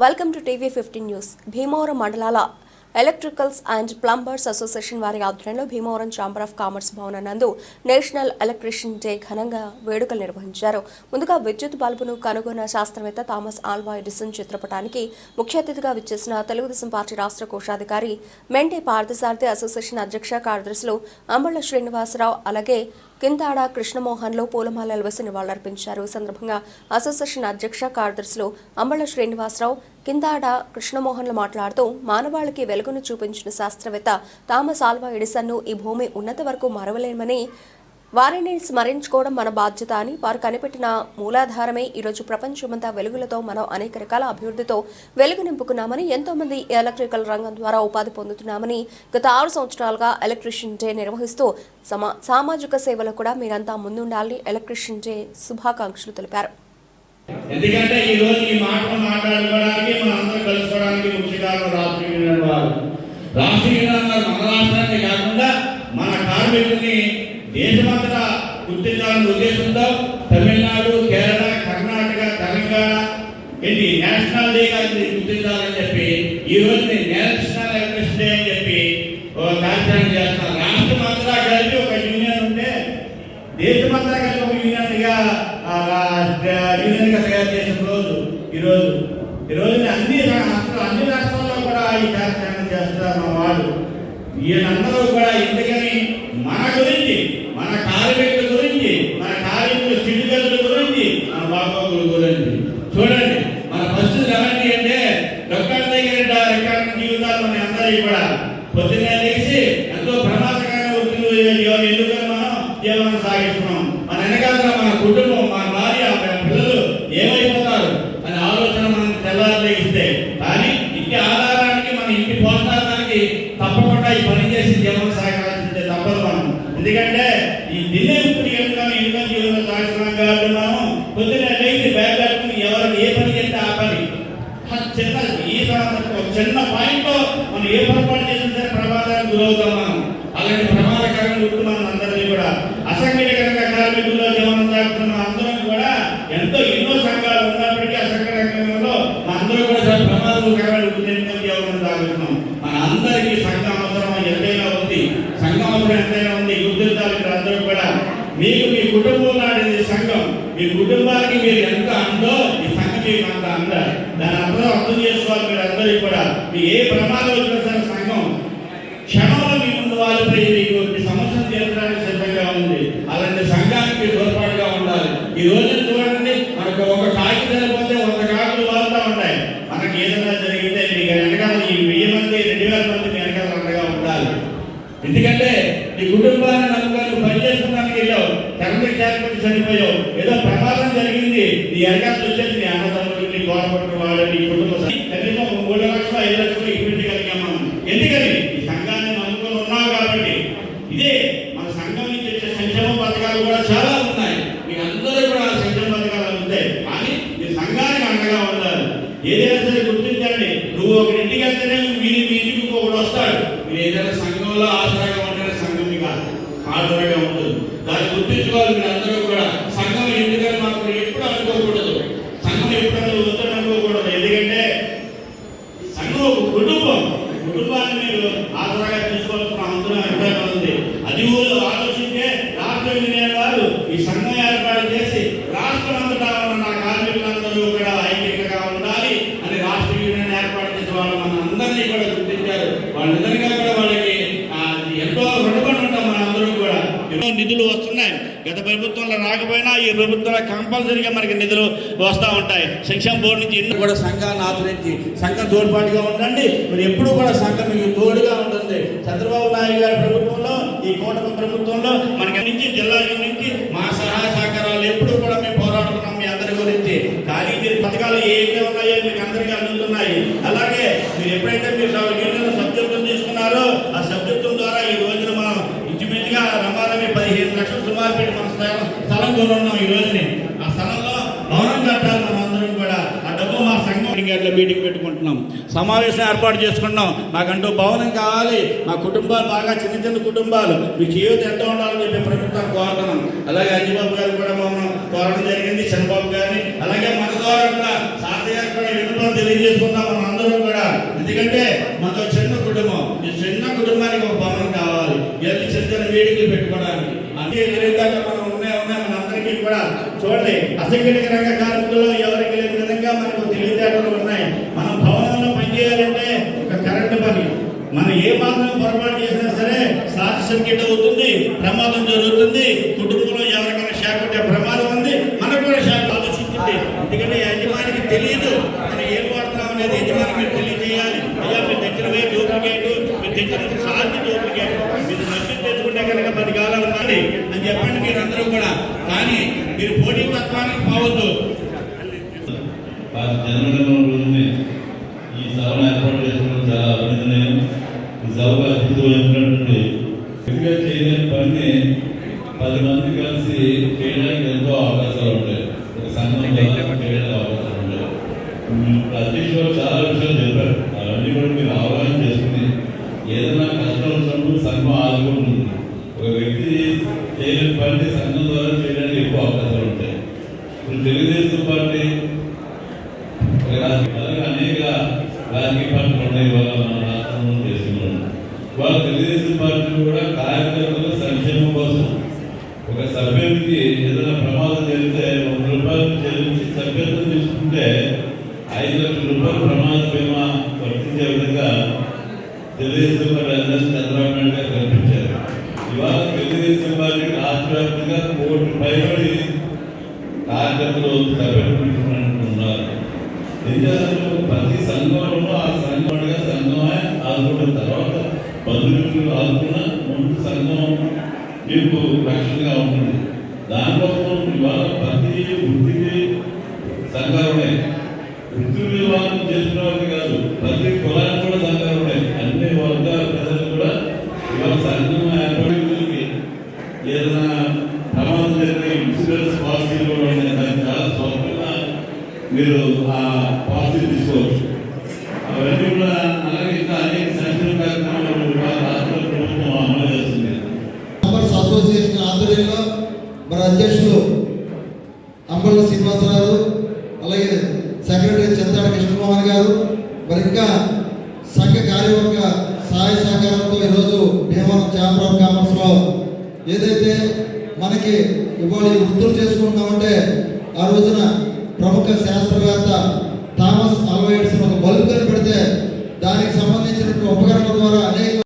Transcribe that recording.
Welcome to TV fifteen news Bhimavaram మండలాల electricals and plumbers association వారి ఆధ్వర్యంలో Bhimavaram chamber of commerce భవనం నందు నేషనల్ ఎలక్ట్రిషియన్ డే ఘనంగా వేడుకలు నిర్వహించారు. ముందుగా విద్యుత్ బల్బును కనుగొన్న శాస్త్రవేత్త థామస్ ఆల్వా ఎడిసన్ చిత్రపటానికి ముఖ్య అతిథిగా విచ్చేసిన తెలుగుదేశం పార్టీ రాష్ట్ర కోశాధికారి మెండే పార్థసారథి అసోసియేషన్ అధ్యక్ష కార్యదర్శులు అంబళ్ళ శ్రీనివాసరావు అలాగే కిందాడ కృష్ణమోహన్లో పూలమాలలు వేసి నివాళులర్పించారు. ఈ సందర్భంగా అసోసియేషన్ అధ్యక్ష కార్యదర్శులు అంబళ్ళ శ్రీనివాసరావు కిందాడ కృష్ణమోహన్లు మాట్లాడుతూ మానవాళికి వెలుగును చూపించిన శాస్త్రవేత్త థామస్ ఆల్వా ఎడిసన్ను ఈ భూమి ఉన్నత వరకు మరవలేమని వారిని స్మరించుకోవడం మన బాధ్యత అని వారు కనిపెట్టిన మూలాధారమే ఈరోజు ప్రపంచమంతా వెలుగులతో మనం అనేక రకాల అభివృద్ధితో వెలుగు నింపుకున్నామని ఎంతో మంది ఎలక్ట్రికల్ రంగం ద్వారా ఉపాధి పొందుతున్నామని గత ఆరు సంవత్సరాలుగా ఎలక్ట్రిషియన్ డే నిర్వహిస్తూ సమా సామాజిక సేవలో కూడా మీరంతా ముందుండాలని ఎలక్ట్రిషియన్ డే శుభాకాంక్షలు తెలిపారు. ఎందుకంటే ఈ రోజు ఈ మాటలు మాట్లాడుకోవడానికి కలుసుకోవడానికి ముఖ్య కారణం మన రాష్ట్రాన్ని కాకుండా మన కార్మికుల్ని దేశమంతటా గుర్తించాలని ఉద్దేశంతో తమిళనాడు కేరళ కర్ణాటక తెలంగాణ ఏంటి? నేషనల్ డే గుర్తించాలని చెప్పి ఈ రోజు నేషనల్ ఎలక్ట్రిసిటీ డే అని చెప్పి ఒక కార్యక్రమం చేస్తున్నారు. రాష్ట్రం అంతటా కలిపి ఒక యూనియన్ ఉంటే దేశమంతా కలిపి ఒక యూనియన్గా ఆ, యూనియన్గా తయారు చేసిన రోజు ఈరోజు ఈ రోజు అన్ని రా- అన్ని రాష్ట్రాల్లో కూడా ఈ కార్యక్రమం చేస్తారు మా వాళ్ళు ఈయనందరూ కూడా ఎందుకని మన గురించి మన కార్మికుల గురించి మన కార్మికుల స్థితిగతుల గురించి మన బాగోగుల గురించి. చూడండి మన పరిస్థితులు ఎలాంటి అంటే డొక్కర్ దగ్గర రికార్డు జీవితాలు మన అందరూ కూడా పొద్దున్నే లేచి ఎంతో ప్రమాదకరంగా వృత్తులు ఎందుకని మనం జీవనం సాగిస్తున్నాం? మన వెనకాల మన కుటుంబం మన భార్య మన పిల్లలు ఏమైపోతారు అనే ఆలోచన మనం తెల్లారి ఇస్తే కానీ ఇంటి ఆధారానికి మన ఇంటి పోషకానికి తప్పకుండా ఈ పని చేసి జీవనం సాగాల్సిందే తప్పదు మనం ఎందుకంటే ఈ దిన్నే ఇప్పుడు ఎందుకని ఎందుకని జీవనం సాగిస్తున్నాం కాబట్టి మనం పొద్దున్నే లేచి బ్యాగ్ కట్టుకుని ఎవరు ఏ పని చేస్తే ఆ పని ఆ చిన్న ఈ సంవత్సరం ఒక చిన్న పాయింట్లో మనం ఏ పొరపాటు చేసినా సరే ప్రమాదానికి గురవుతాం మనం అలాంటి ప్రమాదకరమైన వృత్తి మనం అందరినీ కూడా అసంఘటిత కార్మికుల్లో జీవనం సాగుతున్న అందరం కూడా ఎంతో ఎన్నో సంఘాలు ఉన్నప్పటికీ అసంఘటిత రంగంలో మన అందరూ కూడా చాలా ప్రమాదకరమైన వృత్తి ఎందుకని జీవనం సాగుతున్నాం మన అందరికీ సంఘం అవసరం ఎంతైనా ఉంది. సంఘం అవసరం ఎంతైనా ఉంది. గుర్తించాలి మీరు అందరూ కూడా. మీకు మీ కుటుంబం నాటిది సంఘం. మీ కుటుంబానికి మీరు ఎంత అందో ఈ సంఘం మీకు అంత అంద దాని అందరూ అర్థం చేసుకోవాలి మీరు అందరికీ కూడా. మీ ఏ ప్రమాదం వచ్చినా సరే సంఘం క్షణంలో మీ ముందు వాళ్ళపై మీకు మీ సమస్యను తీర్చడానికి సిద్ధంగా ఉంది అలాంటి సంఘానికి మీరు తోడ్పాటుగా ఉండాలి ఈ రోజు చూడండి మనకు ఒక కాకి చనిపోతే వంద కాకులు వాళ్తూ ఉంటాయి. మనకి ఏదైనా జరిగితే మీకు వెనకాల ఈ వెయ్యి మంది రెండు వేల మంది మీ వెనకాల అండగా ఉండాలి. ఎందుకంటే నీ కుటుంబాన్ని నమ్ముకొని పని చేసుకున్నానికి వెళ్ళావు. కరెంట్ చేరుకుని చనిపోయావు ఏదో ప్రమాదం జరిగింది. నీ వెనకాల వచ్చేది నీ అన్నదమ్ములు నీ గోడపట్టు వాడు నీ కుటుంబ కనీసం మూడు లక్షలు ఐదు లక్షలు ఈక్విటీ కలిగాం మనం. ఎందుకని? ఈ సంఘాన్ని నమ్ముకొని ఉన్నావు కాబట్టి. ఇదే మన సంఘం నుంచి వచ్చే సంక్షేమ పథకాలు కూడా చాలా ఉన్నాయి మీ అందరూ కూడా ఆ సంక్షేమ పథకాలు అందుతాయి కానీ మీ సంఘానికి అండగా ఉండాలి ఏదైనా సరే గుర్తించండి నువ్వు ఒక ఇంటికి వెళ్తేనే వీరి మీ ఇంటికి ఇంకొకడు వస్తాడు మీరు ఏదైనా సంఘంలో ఆసరాగా ఉంటేనే సంఘం మీకు ఆధారంగా ఉంటుంది. దాన్ని గుర్తించుకోవాలి మీరు అందరూ కూడా. సంఘం ఎందుకని మాత్రం ఎప్పుడు అనుకోకూడదు? సంఘం ఎప్పుడన్నా వద్దని అనుకోకూడదు. ఎందుకంటే సంఘం ఒక కుటుంబం. కుటుంబాన్ని మీరు ఆధారంగా తీసుకోవాల్సిన అవసరం అభిప్రాయం ఉంది. అది ఊరు ఆలోచించే రాష్ట్ర ఇంజనీర్ వారు ఈ సంఘం ఏర్పాటు చేసి రాష్ట్రం అంతటా ఉన్న కార్మికులందరూ కూడా ఐక్యంగా ఉండాలి అని రాష్ట్ర యూనియన్ ఏర్పాటు చేసి వాళ్ళు మన అందరినీ కూడా గుర్తించారు వాళ్ళందరికీ కూడా వాళ్ళకి ఆ, ఎంతో రుణపడి ఉంటాం మన అందరూ కూడా ఎన్నో నిధులు వస్తున్నాయి. గత ప్రభుత్వంలో రాకపోయినా ఈ ప్రభుత్వంలో కంపల్సరీగా మనకి నిధులు వస్తూ ఉంటాయి. సంక్షేమ బోర్డు నుంచి ఎన్నో కూడా సంఘాన్ని ఆదరించి సంఘం తోడ్పాటుగా ఉండండి. మరి ఎప్పుడు కూడా సంఘం మీకు తోడుగా ఉంటుంది. చంద్రబాబు నాయుడు గారి ప్రభుత్వంలో ఈ కూటమి ప్రభుత్వంలో మనకి నుంచి జిల్లా నుంచి మా సహాయ సహకారాలు ఎప్పుడు కూడా మేము పోరాడుతున్నాం మీ అందరి గురించి. కానీ మీరు పథకాలు ఏవైతే ఉన్నాయో మీకు అందరికీ అందుతున్నాయి. అలాగే మీరు ఎప్పుడైతే మీరు యూనియన్ సబ్జెక్టులు తీసుకున్నారో ఆ సబ్జెక్టుల ద్వారా ఈ రోజున మనం ఇంకా రమారమి పదిహేను లక్షలు సుమారు పెట్టి మన స్థలం స్థలం కొనున్నాం ఈ రోజుని. ఆ స్థలంలో భవనం కట్టాలి మనం అందరం కూడా. ఆ డబ్బు మా సంఘం అట్లా మీటింగ్ పెట్టుకుంటున్నాం. సమావేశం ఏర్పాటు చేసుకున్నాం మాకంటూ భవనం కావాలి. మా కుటుంబాలు బాగా చిన్న చిన్న కుటుంబాలు. మీ జీవితం ఎంత ఉండాలని చెప్పి ప్రభుత్వం కోరుతున్నాం. అలాగే అంజబాబు గారు కూడా మమ్మల్ని కోరడం జరిగింది. చంద్రబాబు గారిని. అలాగే మన ద్వారా కూడా సార్ గారు కూడా విన్నపం తెలియజేసుకున్నాం ఎందుకంటే మనతో చిన్న కుటుంబం. ఈ చిన్న కుటుంబానికి ఒక భవనం ఎల్లి చిన్న వేడికలు పెట్టుకోవడానికి. అన్ని విధంగా మనం ఉన్నాయి ఉన్నాయి మన అందరికీ కూడా చూడండి అసంఘటిత రంగ కార్మికుల్లో ఎవరికి లేని విధంగా మనకు తెలివితేటలు ఉన్నాయి. మనం భవనంలో పనిచేయాలంటే ఒక కరెంటు పని. మనం ఏ మాత్రం పొరపాటు చేసినా సరే షార్ట్ సర్క్యూట్ అవుతుంది ప్రమాదం జరుగుతుంది కుటుంబంలో ఎవరికైనా షాక్ ఉంటే ప్రమాదం ఉంది మనకు కూడా షాక్ ఆలోచిస్తుంది. ఎందుకంటే యజమానికి తెలియదు మనం ఏం వాడతాం అనేది యజమానికి తెలియజేయాలి. అయ్యా మీరు తెచ్చినది మీరు నష్టం తెచ్చుకుంటే కనుక పది కాలాలు ఉన్నది అని చెప్పండి మీరు అందరూ కూడా కానీ మీరు పోటీ తత్వానికి పోవద్దు వారి ఈ సభను ఏర్పాటు చేసుకోవడం చాలా అభినందనీయం ఈ సభకు అతిథి చేయలేని పనిని పది మంది కలిసి చేయడానికి ఎంతో అవకాశాలు ఉంటాయి ఒక సంఘం చేయడానికి అవకాశాలు ఉంటాయి అధ్యక్షులు చాలా విషయాలు చెప్పారు. ఏదైనా కష్టం వచ్చినప్పుడు సంఘం ఆదుకుంటుంది ఒక వ్యక్తి చేయలేని పార్టీ సంఘం ద్వారా చేయడానికి ఎక్కువ అవకాశాలు ఉంటాయి. ఇప్పుడు తెలుగుదేశం పార్టీ అలాగే అనేక రాజకీయ పార్టీలు ఉన్నాయి ఇవాళ మన రాష్ట్రంలో చేస్తున్నాం వాళ్ళ తెలుగుదేశం పార్టీ కూడా కార్యకర్తల సంక్షేమం కోసం ఒక సభ్యునికి ఏదైనా ప్రమాదం జరిగితే వంద రూపాయలు చెల్లించి సభ్యత్వం తీసుకుంటే ఐదు లక్షల రూపాయలు ప్రమాద బీమా వర్తించే విధంగా తెలుగుదేశం పార్టీ అధ్యక్షుడు చంద్రబాబు నాయుడు గారు కల్పించారు ఇవాళ తెలుగుదేశం పార్టీకి రాష్ట్రవ్యాప్తంగా కోటి పైబడి కార్యకర్తలు సభ్యులు విద్యార్థులు ప్రతి సంఘంలో ఆ సంఘంగా సంఘమే ఆదుకున్న తర్వాత బంధువులు ఆదుకున్న ముందు సంఘం మీకు రక్షణగా ఉంటుంది. దానికోసం ఇవాళ ప్రతి వృత్తికి సంఘాలు ఉన్నాయి వృత్తి వివాహం చేసిన వాళ్ళు కాదు ప్రతి కులానికి కూడా సంఘాలు ఉన్నాయి అన్ని వర్గాల ప్రజలు కూడా ఇవాళ సంఘం ఏర్పడి ఏదైనా ప్రమాదం జరిగిన ఇన్సూరెన్స్ పాలసీలు కూడా ఉన్నాయి దానికి చాలా స్వల్పంగా మీరు ఆ పాలసీ తీసుకోవచ్చు. అవన్నీ కూడా అలాగే ఇంకా అనేక సంక్షేమ కార్యక్రమాలు కూడా రాష్ట్ర ప్రభుత్వం అమలు చేస్తుంది. అసోసియేషన్ ఆధ్వర్యంలో మరి అధ్యక్షులు అంబళ్ళ శ్రీనివాసరావు అలాగే సెక్రటరీ చింతాడ కృష్ణమోహన్ గారు మరి ఇంకా సంఘ కార్యవర్గ సహాయ సహకారంతో ఈరోజు భీమవరం ఛాంబర్ ఆఫ్ ఏదైతే మనకి ఇవాళ ఈ వృత్తులు చేసుకుంటామంటే ఆ రోజున ప్రముఖ శాస్త్రవేత్త థామస్ అల్వైడ్స్ ఒక బల్బు కనిపెడితే దానికి సంబంధించిన ఉపకరణం ద్వారా అనేక